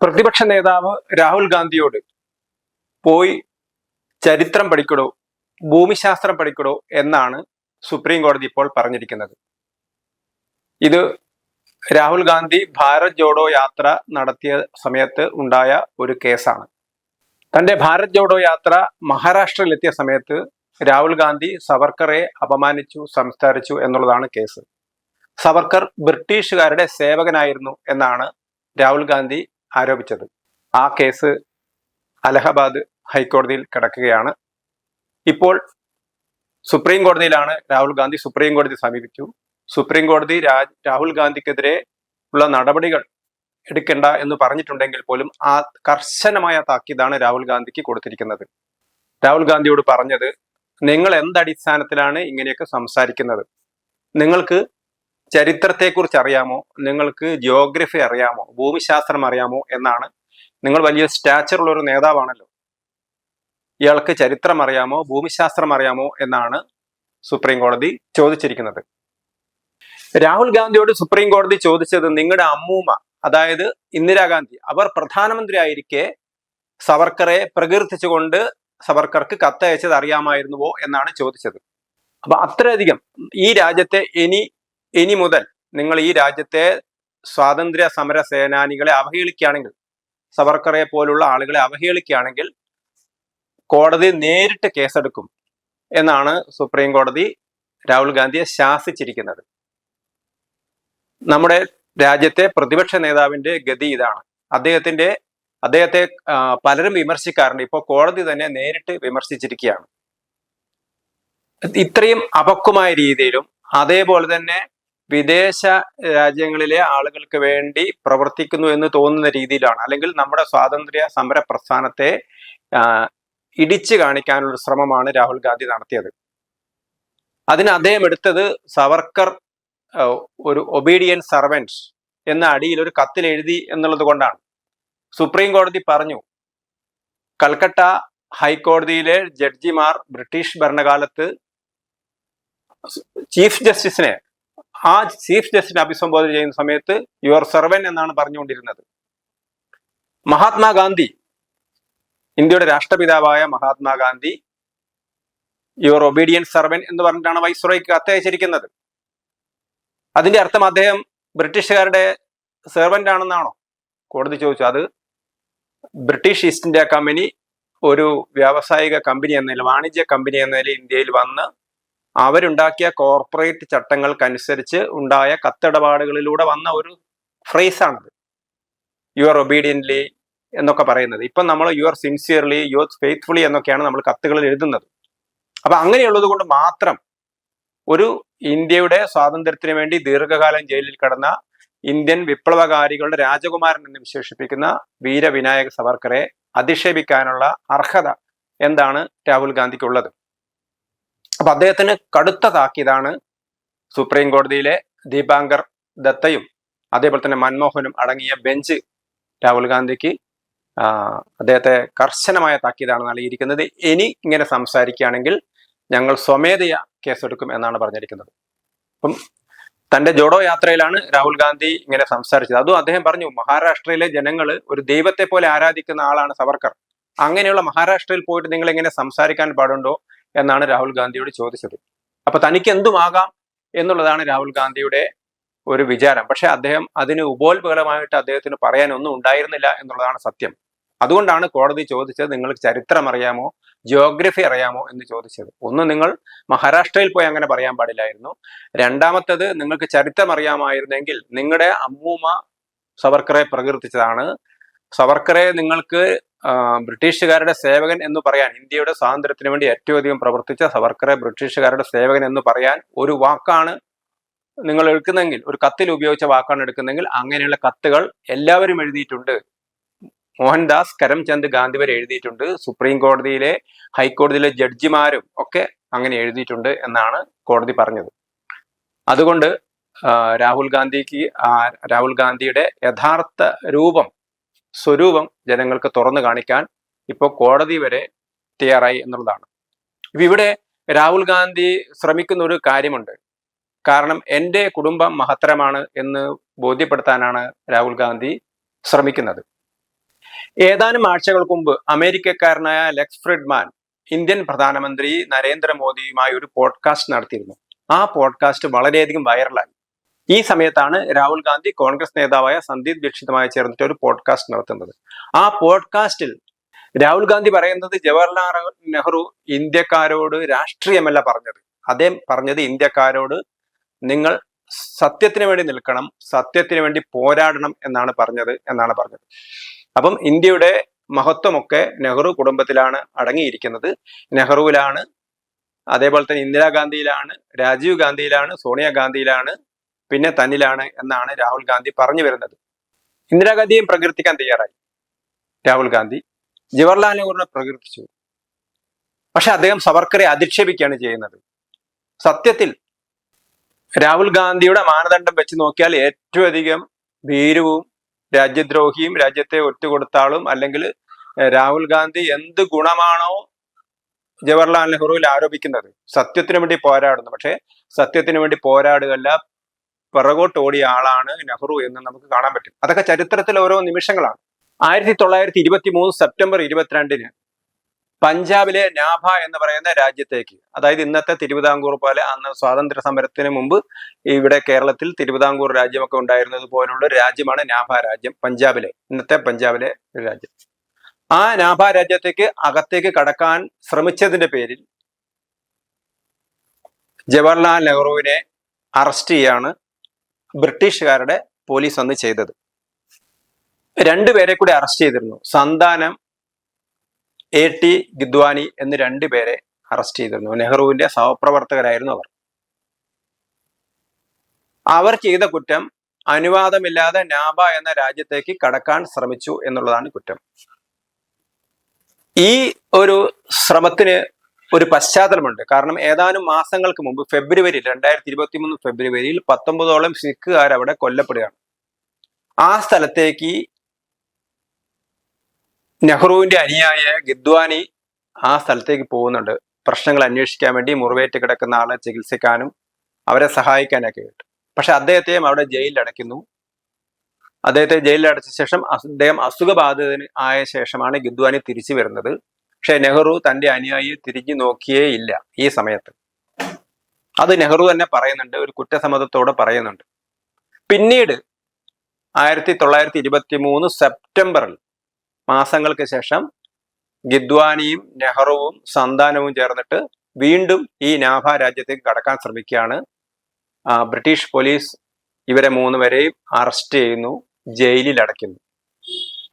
പ്രതിപക്ഷ നേതാവ് രാഹുൽ ഗാന്ധിയോട് പോയി ചരിത്രം പഠിക്കടോ ഭൂമിശാസ്ത്രം പഠിക്കടോ എന്നാണ് സുപ്രീം കോടതി ഇപ്പോൾ പറഞ്ഞിരിക്കുന്നത്. ഇത് രാഹുൽ ഗാന്ധി ഭാരത് ജോഡോ യാത്ര നടത്തിയ സമയത്ത് ഉണ്ടായ ഒരു കേസാണ്. തന്റെ ഭാരത് ജോഡോ യാത്ര മഹാരാഷ്ട്രയിലെത്തിയ സമയത്ത് രാഹുൽ ഗാന്ധി സവർക്കറെ അപമാനിച്ചു സംസ്കരിച്ചു എന്നുള്ളതാണ് കേസ്. സവർക്കർ ബ്രിട്ടീഷുകാരുടെ സേവകനായിരുന്നു എന്നാണ് രാഹുൽ ഗാന്ധി ആരോപിച്ചത്. ആ കേസ് അലഹബാദ് ഹൈക്കോടതിയിൽ കിടക്കുകയാണ്. ഇപ്പോൾ സുപ്രീം കോടതിയിലാണ് രാഹുൽ ഗാന്ധി സുപ്രീം കോടതി സമീപിച്ചു. സുപ്രീം കോടതി രാഹുൽ ഗാന്ധിക്കെതിരെ ഉള്ള നടപടികൾ എടുക്കേണ്ട എന്ന് പറഞ്ഞിട്ടുണ്ടെങ്കിൽ പോലും ആ കർശനമായ താക്കീതാണ് രാഹുൽ ഗാന്ധിക്ക് കൊടുത്തിരിക്കുന്നത്. രാഹുൽ ഗാന്ധിയോട് പറഞ്ഞത് നിങ്ങൾ എന്തടിസ്ഥാനത്തിലാണ് ഇങ്ങനെയൊക്കെ സംസാരിക്കുന്നത്? നിങ്ങൾക്ക് ചരിത്രത്തെക്കുറിച്ച് അറിയാമോ നിങ്ങൾക്ക് ജിയോഗ്രഫി അറിയാമോ? ഭൂമിശാസ്ത്രം അറിയാമോ? എന്നാണ്. നിങ്ങൾ വലിയ സ്റ്റാച്ചർ ഉള്ള ഒരു നേതാവാണല്ലോ. ഇയാൾക്ക് ചരിത്രം അറിയാമോ? ഭൂമിശാസ്ത്രം അറിയാമോ? എന്നാണ് സുപ്രീം കോടതി ചോദിച്ചിരിക്കുന്നത്. രാഹുൽ ഗാന്ധിയോട് സുപ്രീം കോടതി ചോദിച്ചത് നിങ്ങളുടെ അമ്മൂമ്മ അതായത് ഇന്ദിരാഗാന്ധി അവർ പ്രധാനമന്ത്രി ആയിരിക്കെ സവർക്കറെ പ്രകീർത്തിച്ചുകൊണ്ട് സവർക്കർക്ക് കത്തയച്ചത് അറിയാമായിരുന്നുവോ? എന്നാണ് ചോദിച്ചത്. അപ്പൊ അത്രയധികം ഈ രാജ്യത്തെ ഇനി ഇനി മുതൽ നിങ്ങൾ ഈ രാജ്യത്തെ സ്വാതന്ത്ര്യ സമര സേനാനികളെ അവഹേളിക്കുകയാണെങ്കിൽ സവർക്കറെ പോലുള്ള ആളുകളെ അവഹേളിക്കുകയാണെങ്കിൽ കോടതി നേരിട്ട് കേസെടുക്കും എന്നാണ് സുപ്രീം കോടതി രാഹുൽ ഗാന്ധിയെ ശാസിച്ചിരിക്കുന്നത്. നമ്മുടെ രാജ്യത്തെ പ്രതിപക്ഷ നേതാവിന്റെ ഗതി ഇതാണ്. അദ്ദേഹത്തിന്റെ അദ്ദേഹത്തെ പലരും വിമർശിക്കാറുണ്ട്. ഇപ്പോൾ കോടതി തന്നെ നേരിട്ട് വിമർശിച്ചിരിക്കുകയാണ്. ഇത്രയും അപക്വമായ രീതിയിലും അതേപോലെ തന്നെ വിദേശ രാജ്യങ്ങളിലെ ആളുകൾക്ക് വേണ്ടി പ്രവർത്തിക്കുന്നു എന്ന് തോന്നുന്ന രീതിയിലാണ്. അല്ലെങ്കിൽ നമ്മുടെ സ്വാതന്ത്ര്യ സമര പ്രസ്ഥാനത്തെ ഇടിച്ചു കാണിക്കാനുള്ള ശ്രമമാണ് രാഹുൽ ഗാന്ധി നടത്തിയത്. അതിന് അദ്ദേഹം എടുത്തത് സവർക്കർ ഒരു ഒബീഡിയൻ സർവൻസ് എന്ന അടിയിൽ ഒരു കത്തിൽ എഴുതി എന്നുള്ളത് കൊണ്ടാണ്. സുപ്രീം കോടതി പറഞ്ഞു കൽക്കട്ട ഹൈക്കോടതിയിലെ ജഡ്ജിമാർ ബ്രിട്ടീഷ് ഭരണകാലത്ത് ചീഫ് ജസ്റ്റിസിനെ ആ ചീഫ് ജസ്റ്റിസിനെ അഭിസംബോധന ചെയ്യുന്ന സമയത്ത് യുവർ സെർവൻ എന്നാണ് പറഞ്ഞുകൊണ്ടിരുന്നത്. മഹാത്മാഗാന്ധി ഇന്ത്യയുടെ രാഷ്ട്രപിതാവായ മഹാത്മാഗാന്ധി യുവർ ഒബീഡിയൻസ് സെർവൻ എന്ന് പറഞ്ഞിട്ടാണ് വൈസ്രോയ്ക്ക് കത്തയച്ചിരിക്കുന്നത് അതിന്റെ അർത്ഥം അദ്ദേഹം ബ്രിട്ടീഷുകാരുടെ സെർവന്റ് ആണെന്നാണോ കോടതി ചോദിച്ചു. അത് ബ്രിട്ടീഷ് ഈസ്റ്റ് ഇന്ത്യ കമ്പനി ഒരു വ്യാവസായിക കമ്പനി എന്ന വാണിജ്യ കമ്പനി എന്ന ഇന്ത്യയിൽ വന്ന് അവരുണ്ടാക്കിയ കോർപ്പറേറ്റ് ചട്ടങ്ങൾക്കനുസരിച്ച് ഉണ്ടായ കത്തിടപാടുകളിലൂടെ വന്ന ഒരു ഫ്രേസാണത് ആർ ഒബീഡിയൻലി എന്നൊക്കെ പറയുന്നത്. ഇപ്പം നമ്മൾ you are sincerely you are faithfully എന്നൊക്കെയാണ് നമ്മൾ കത്തുകളിൽ എഴുതുന്നത്. അപ്പൊ അങ്ങനെയുള്ളത് കൊണ്ട് മാത്രം ഒരു ഇന്ത്യയുടെ സ്വാതന്ത്ര്യത്തിന് വേണ്ടി ദീർഘകാലം ജയിലിൽ കടന്ന ഇന്ത്യൻ വിപ്ലവകാരികളുടെ രാജകുമാരൻ എന്ന് വിശേഷിപ്പിക്കുന്ന വീരവിനായക സവർക്കറെ അധിക്ഷേപിക്കാനുള്ള അർഹത എന്താണ് രാഹുൽ ഗാന്ധിക്കുള്ളത്? അപ്പൊ അദ്ദേഹത്തിന് കടുത്ത താക്കീതാണ് സുപ്രീം കോടതിയിലെ ദീപാങ്കർ ദത്തയും അതേപോലെ തന്നെ മൻമോഹനും അടങ്ങിയ ബെഞ്ച് രാഹുൽ ഗാന്ധിക്ക് അദ്ദേഹത്തെ കർശനമായ താക്കീതാണ് നൽകിയിരിക്കുന്നത്. ഇനി ഇങ്ങനെ സംസാരിക്കുകയാണെങ്കിൽ ഞങ്ങൾ സ്വമേധയ കേസെടുക്കും എന്നാണ് പറഞ്ഞിരിക്കുന്നത്. അപ്പം തന്റെ ജോഡോ യാത്രയിലാണ് രാഹുൽ ഗാന്ധി ഇങ്ങനെ സംസാരിച്ചത്. അതും അദ്ദേഹം പറഞ്ഞു മഹാരാഷ്ട്രയിലെ ജനങ്ങൾ ഒരു ദൈവത്തെ പോലെ ആരാധിക്കുന്ന ആളാണ് സവർക്കർ. അങ്ങനെയുള്ള മഹാരാഷ്ട്രയിൽ പോയിട്ട് നിങ്ങൾ എങ്ങനെ സംസാരിക്കാൻ പാടുണ്ടോ? എന്നാണ് രാഹുൽ ഗാന്ധിയോട് ചോദിച്ചത്. അപ്പൊ തനിക്ക് എന്തുമാകാം എന്നുള്ളതാണ് രാഹുൽ ഗാന്ധിയുടെ ഒരു വിചാരം. പക്ഷെ അദ്ദേഹം അതിന് ഉപോത്ബലമായിട്ട് അദ്ദേഹത്തിന് പറയാനൊന്നും ഉണ്ടായിരുന്നില്ല എന്നുള്ളതാണ് സത്യം. അതുകൊണ്ടാണ് കോടതി ചോദിച്ചത് നിങ്ങൾക്ക് ചരിത്രം അറിയാമോ ജിയോഗ്രഫി അറിയാമോ എന്ന് ചോദിച്ചത്. ഒന്ന് നിങ്ങൾ മഹാരാഷ്ട്രയിൽ പോയി അങ്ങനെ പറയാൻ പാടില്ലായിരുന്നു. രണ്ടാമത്തത് നിങ്ങൾക്ക് ചരിത്രം അറിയാമായിരുന്നെങ്കിൽ നിങ്ങളുടെ അമ്മൂമ്മ സവർക്കറെ പ്രകീർത്തിച്ചതാണ്. സവർക്കറെ നിങ്ങൾക്ക് ബ്രിട്ടീഷുകാരുടെ സേവകൻ എന്ന് പറയാൻ ഇന്ത്യയുടെ സ്വാതന്ത്ര്യത്തിന് വേണ്ടി ഏറ്റവും അധികം പ്രവർത്തിച്ച സവർക്കറെ ബ്രിട്ടീഷുകാരുടെ സേവകൻ എന്ന് പറയാൻ ഒരു വാക്കാണ് നിങ്ങൾ എടുക്കുന്നെങ്കിൽ ഒരു കത്തിൽ ഉപയോഗിച്ച വാക്കാണ് എടുക്കുന്നെങ്കിൽ അങ്ങനെയുള്ള കത്തുകൾ എല്ലാവരും എഴുതിയിട്ടുണ്ട്. മോഹൻദാസ് കരംചന്ദ് ഗാന്ധി വരെ എഴുതിയിട്ടുണ്ട്. സുപ്രീം കോടതിയിലെ ഹൈക്കോടതിയിലെ ജഡ്ജിമാരും ഒക്കെ അങ്ങനെ എഴുതിയിട്ടുണ്ട് എന്നാണ് കോടതി പറഞ്ഞത്. അതുകൊണ്ട് രാഹുൽ ഗാന്ധിക്ക് രാഹുൽ ഗാന്ധിയുടെ യഥാർത്ഥ രൂപം സ്വരൂപം ജനങ്ങൾക്ക് തുറന്നു കാണിക്കാൻ ഇപ്പോൾ കോടതി വരെ തയ്യാറായി എന്നുള്ളതാണ്. ഇപ്പം ഇവിടെ രാഹുൽ ഗാന്ധി ശ്രമിക്കുന്ന ഒരു കാര്യമുണ്ട്. കാരണം എന്റെ കുടുംബം മഹത്തരമാണ് എന്ന് ബോധ്യപ്പെടുത്താനാണ് രാഹുൽ ഗാന്ധി ശ്രമിക്കുന്നത്. ഏതാനും ആഴ്ചകൾക്ക് മുമ്പ് അമേരിക്കക്കാരനായ ലെക്സ് ഫ്രിഡ്മാൻ ഇന്ത്യൻ പ്രധാനമന്ത്രി നരേന്ദ്രമോദിയുമായി ഒരു പോഡ്കാസ്റ്റ് നടത്തിയിരുന്നു. ആ പോഡ്കാസ്റ്റ് വളരെയധികം വൈറലായി. ഈ സമയത്താണ് രാഹുൽ ഗാന്ധി കോൺഗ്രസ് നേതാവായ സന്ദീപ് ദീക്ഷിതുമായി ചേർന്നിട്ട് ഒരു പോഡ്കാസ്റ്റ് നടത്തുന്നത്. ആ പോഡ്കാസ്റ്റിൽ രാഹുൽ ഗാന്ധി പറയുന്നത് ജവഹർലാൽ നെഹ്റു ഇന്ത്യക്കാരോട് രാഷ്ട്രീയമല്ല പറഞ്ഞത്. അദ്ദേഹം പറഞ്ഞത് ഇന്ത്യക്കാരോട് നിങ്ങൾ സത്യത്തിന് വേണ്ടി നിൽക്കണം സത്യത്തിന് വേണ്ടി പോരാടണം എന്നാണ് പറഞ്ഞത് എന്നാണ് പറഞ്ഞത്. അപ്പം ഇന്ത്യയുടെ മഹത്വമൊക്കെ നെഹ്റു കുടുംബത്തിലാണ് അടങ്ങിയിരിക്കുന്നത്. നെഹ്റുവിലാണ് അതേപോലെ തന്നെ ഇന്ദിരാഗാന്ധിയിലാണ് രാജീവ് ഗാന്ധിയിലാണ് സോണിയാഗാന്ധിയിലാണ് പിന്നെ തന്നിലാണ് എന്നാണ് രാഹുൽ ഗാന്ധി പറഞ്ഞു വരുന്നത്. ഇന്ദിരാഗാന്ധിയും പ്രകീർത്തിക്കാൻ തയ്യാറായി. രാഹുൽ ഗാന്ധി ജവഹർലാൽ നെഹ്റുവിനെ പ്രകീർത്തിച്ചു. പക്ഷെ അദ്ദേഹം സവർക്കറെ അധിക്ഷേപിക്കുകയാണ് ചെയ്യുന്നത്. സത്യത്തിൽ രാഹുൽ ഗാന്ധിയുടെ മാനദണ്ഡം വെച്ച് നോക്കിയാൽ ഏറ്റവും അധികം ഭീരുവും രാജ്യദ്രോഹിയും രാജ്യത്തെ ഒറ്റുകൊടുത്താളും അല്ലെങ്കിൽ രാഹുൽ ഗാന്ധി എന്ത് ഗുണമാണോ ജവഹർലാൽ നെഹ്റുവിൽ ആരോപിക്കുന്നത്. സത്യത്തിനു വേണ്ടി പോരാടുന്നു. പക്ഷെ സത്യത്തിനു വേണ്ടി പോരാടുകയല്ല പിറകോട്ട് ഓടിയ ആളാണ് നെഹ്റു എന്ന് നമുക്ക് കാണാൻ പറ്റും. അതൊക്കെ ചരിത്രത്തിൽ ഓരോ നിമിഷങ്ങളാണ്. ആയിരത്തി തൊള്ളായിരത്തി ഇരുപത്തി മൂന്ന് സെപ്റ്റംബർ ഇരുപത്തിരണ്ടിന് പഞ്ചാബിലെ നാഭ എന്ന് പറയുന്ന രാജ്യത്തേക്ക് അതായത് ഇന്നത്തെ തിരുവിതാംകൂർ പോലെ അന്ന് സ്വാതന്ത്ര്യ സമരത്തിന് മുമ്പ് ഇവിടെ കേരളത്തിൽ തിരുവിതാംകൂർ രാജ്യമൊക്കെ ഉണ്ടായിരുന്നത് പോലുള്ള രാജ്യമാണ് നാഭ രാജ്യം പഞ്ചാബിലെ ഇന്നത്തെ പഞ്ചാബിലെ രാജ്യം. ആ നാഭ രാജ്യത്തേക്ക് അകത്തേക്ക് കടക്കാൻ ശ്രമിച്ചതിന്റെ പേരിൽ ജവഹർലാൽ നെഹ്റുവിനെ അറസ്റ്റ് ചെയ്യാണ് ബ്രിട്ടീഷുകാരുടെ പോലീസ് അന്ന് ചെയ്തത്. രണ്ടുപേരെ കൂടി അറസ്റ്റ് ചെയ്തിരുന്നു. സന്താനം എ ടി ഗിദ്വാനി എന്ന് രണ്ടുപേരെ അറസ്റ്റ് ചെയ്തിരുന്നു. നെഹ്റുവിന്റെ സഹപ്രവർത്തകരായിരുന്നു അവർ. അവർ ചെയ്ത കുറ്റം അനുവാദമില്ലാതെ നാബ എന്ന രാജ്യത്തേക്ക് കടക്കാൻ ശ്രമിച്ചു എന്നുള്ളതാണ് കുറ്റം. ഈ ഒരു ശ്രമത്തിന് ഒരു പശ്ചാത്തലമുണ്ട്. കാരണം ഏതാനും മാസങ്ങൾക്ക് മുമ്പ് ഫെബ്രുവരി രണ്ടായിരത്തി ഇരുപത്തി മൂന്ന് ഫെബ്രുവരിയിൽ പത്തൊമ്പതോളം സിഖുകാർ അവിടെ കൊല്ലപ്പെടുകയാണ്. ആ സ്ഥലത്തേക്ക് നെഹ്റുവിന്റെ അനിയായ ഗിദ്വാനി ആ സ്ഥലത്തേക്ക് പോകുന്നുണ്ട്. പ്രശ്നങ്ങൾ അന്വേഷിക്കാൻ വേണ്ടി മുറിവേറ്റ് കിടക്കുന്ന ആളെ ചികിത്സിക്കാനും അവരെ സഹായിക്കാനൊക്കെ ആയിട്ട്. പക്ഷെ അദ്ദേഹത്തെയും അവിടെ ജയിലിൽ അടയ്ക്കുന്നു. അദ്ദേഹത്തെ ജയിലിൽ അടച്ച ശേഷം അദ്ദേഹം അസുഖബാധിതന് ആയ ശേഷമാണ് ഗിദ്വാനി തിരിച്ചു വരുന്നത്. പക്ഷെ നെഹ്റു തന്റെ അനുയായിയെ തിരിഞ്ഞു നോക്കിയേ ഇല്ല ഈ സമയത്ത്. അത് നെഹ്റു തന്നെ പറയുന്നുണ്ട് ഒരു കുറ്റസമ്മതത്തോടെ പറയുന്നുണ്ട്. പിന്നീട് ആയിരത്തി തൊള്ളായിരത്തി ഇരുപത്തി മൂന്ന് സെപ്റ്റംബറിൽ മാസങ്ങൾക്ക് ശേഷം ഗിദ്വാനിയും നെഹ്റുവും സന്താനവും ചേർന്നിട്ട് വീണ്ടും ഈ നാഭ രാജ്യത്തേക്ക് കടക്കാൻ ശ്രമിക്കുകയാണ്. ബ്രിട്ടീഷ് പോലീസ് ഇവരെ മൂന്നുപേരെയും അറസ്റ്റ് ചെയ്യുന്നു ജയിലിൽ അടയ്ക്കുന്നു.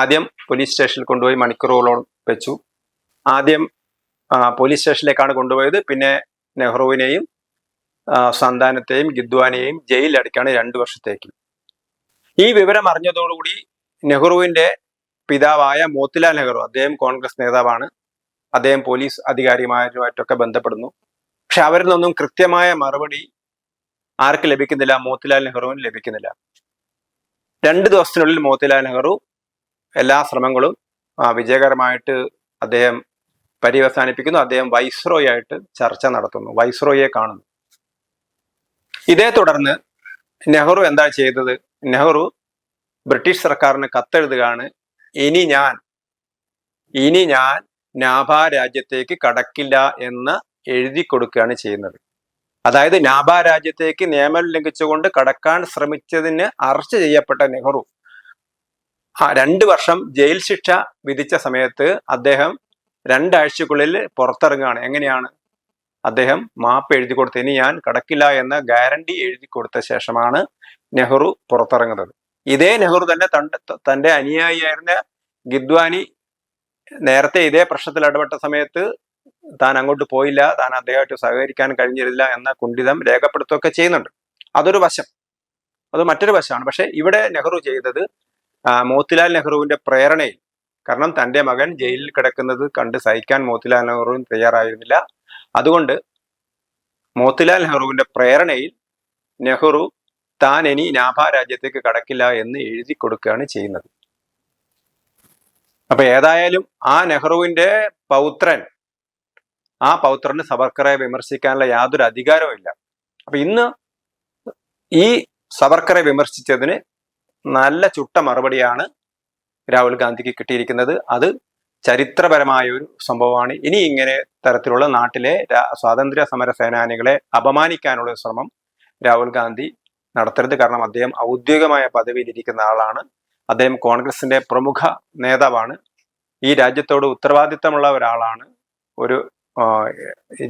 ആദ്യം പോലീസ് സ്റ്റേഷനിൽ കൊണ്ടുപോയി മണിക്കൂറുകളോളം വെച്ചു. ആദ്യം പോലീസ് സ്റ്റേഷനിലേക്കാണ് കൊണ്ടുപോയത്. പിന്നെ നെഹ്റുവിനെയും സന്താനത്തെയും ഗിദ്വാനെയും ജയിലിൽ അടയ്ക്കാണ് രണ്ടു വർഷത്തേക്ക്. ഈ വിവരം അറിഞ്ഞതോടുകൂടി നെഹ്റുവിന്റെ പിതാവായ മോത്തിലാൽ നെഹ്റു അദ്ദേഹം കോൺഗ്രസ് നേതാവാണ്. അദ്ദേഹം പോലീസ് അധികാരിമാരുമായിട്ടൊക്കെ ബന്ധപ്പെടുന്നു. പക്ഷെ അവരിൽ നിന്നും കൃത്യമായ മറുപടി ആർക്ക് ലഭിക്കുന്നില്ല? മോത്തിലാൽ നെഹ്റുവിന് ലഭിക്കുന്നില്ല. രണ്ട് ദിവസത്തിനുള്ളിൽ മോത്തിലാൽ നെഹ്റു എല്ലാ ശ്രമങ്ങളും വിജയകരമായിട്ട് അദ്ദേഹം പര്യവസാനിപ്പിക്കുന്നു. അദ്ദേഹം വൈസ്രോയ് ആയിട്ട് ചർച്ച നടത്തുന്നു. വൈസ്രോയെ കാണുന്നു. ഇതേ തുടർന്ന് നെഹ്റു എന്താ ചെയ്തത്? നെഹ്റു ബ്രിട്ടീഷ് സർക്കാരിന് കത്തെഴുതുകയാണ് ഇനി ഞാൻ ഇനി ഞാൻ നാഭ രാജ്യത്തേക്ക് കടക്കില്ല എന്ന് എഴുതി കൊടുക്കുകയാണ് ചെയ്യുന്നത്. അതായത് നാഭ രാജ്യത്തേക്ക് നിയമം ലംഘിച്ചുകൊണ്ട് കടക്കാൻ ശ്രമിച്ചതിന് അറസ്റ്റ് ചെയ്യപ്പെട്ട നെഹ്റു ആ രണ്ട് വർഷം ജയിൽ ശിക്ഷ വിധിച്ച സമയത്ത് അദ്ദേഹം രണ്ടാഴ്ചക്കുള്ളിൽ പുറത്തിറങ്ങുകയാണ്. എങ്ങനെയാണ് അദ്ദേഹം മാപ്പ് എഴുതി കൊടുത്ത് ഇനി ഞാൻ കടക്കില്ല എന്ന ഗ്യാരണ്ടി എഴുതി കൊടുത്ത ശേഷമാണ് നെഹ്റു പുറത്തിറങ്ങുന്നത്. ഇതേ നെഹ്റു തന്നെ തന്റെ അനുയായിയായിരുന്ന ഗിദ്വാനി നേരത്തെ ഇതേ പ്രശ്നത്തിൽ ഇടപെട്ട സമയത്ത് താൻ അങ്ങോട്ട് പോയില്ല താൻ അദ്ദേഹമായിട്ട് സഹകരിക്കാൻ കഴിഞ്ഞിരുന്നില്ല എന്ന കുണ്ഠിതം രേഖപ്പെടുത്തുകയൊക്കെ ചെയ്യുന്നുണ്ട്. അതൊരു വശം. അത് മറ്റൊരു വശമാണ്. പക്ഷെ ഇവിടെ നെഹ്റു ചെയ്തത് മോത്തിലാൽ നെഹ്റുവിന്റെ പ്രേരണയിൽ കാരണം തന്റെ മകൻ ജയിലിൽ കിടക്കുന്നത് കണ്ട് സഹിക്കാൻ മോത്തിലാൽ നെഹ്റുവിന് തയ്യാറായിരുന്നില്ല. അതുകൊണ്ട് മോത്തിലാൽ നെഹ്റുവിന്റെ പ്രേരണയിൽ നെഹ്റു താൻ ഇനി നാഭ രാജ്യത്തേക്ക് കടക്കില്ല എന്ന് എഴുതി കൊടുക്കുകയാണ് ചെയ്യുന്നത്. അപ്പൊ ഏതായാലും ആ നെഹ്റുവിന്റെ പൗത്രൻ ആ പൗത്രന് സവർക്കറെ വിമർശിക്കാനുള്ള യാതൊരു അധികാരവും ഇല്ല. അപ്പൊ ഇന്ന് ഈ സവർക്കറെ വിമർശിച്ചതിന് നല്ല ചുട്ട മറുപടിയാണ് രാഹുൽ ഗാന്ധിക്ക് കിട്ടിയിരിക്കുന്നത്. അത് ചരിത്രപരമായ ഒരു സംഭവമാണ്. ഇനി ഇങ്ങനെ തരത്തിലുള്ള നാട്ടിലെ സ്വാതന്ത്ര്യ സമര സേനാനികളെ അപമാനിക്കാനുള്ള ശ്രമം രാഹുൽ ഗാന്ധി നടത്തരുത്. കാരണം അദ്ദേഹം ഔദ്യോഗികമായ പദവിയിൽ ഇരിക്കുന്ന ആളാണ്. അദ്ദേഹം കോൺഗ്രസിന്റെ പ്രമുഖ നേതാവാണ്. ഈ രാജ്യത്തോട് ഉത്തരവാദിത്തമുള്ള ഒരാളാണ്. ഒരു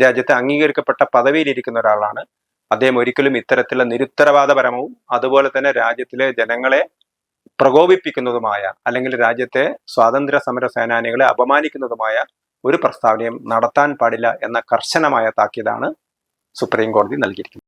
രാജ്യത്തെ അംഗീകരിക്കപ്പെട്ട പദവിയിൽ ഇരിക്കുന്ന ഒരാളാണ്. അദ്ദേഹം ഒരിക്കലും ഇത്തരത്തിലുള്ള നിരുത്തരവാദപരമവും അതുപോലെ തന്നെ രാജ്യത്തിലെ ജനങ്ങളെ പ്രകോപിപ്പിക്കുന്നതുമായ അല്ലെങ്കിൽ രാജ്യത്തെ സ്വാതന്ത്ര്യ സമര സേനാനികളെ അപമാനിക്കുന്നതുമായ ഒരു പ്രസ്താവനയും നടത്താൻ പാടില്ല എന്ന കർശനമായ താക്കീതാണ് സുപ്രീം കോടതി നൽകിയിരിക്കുന്നത്.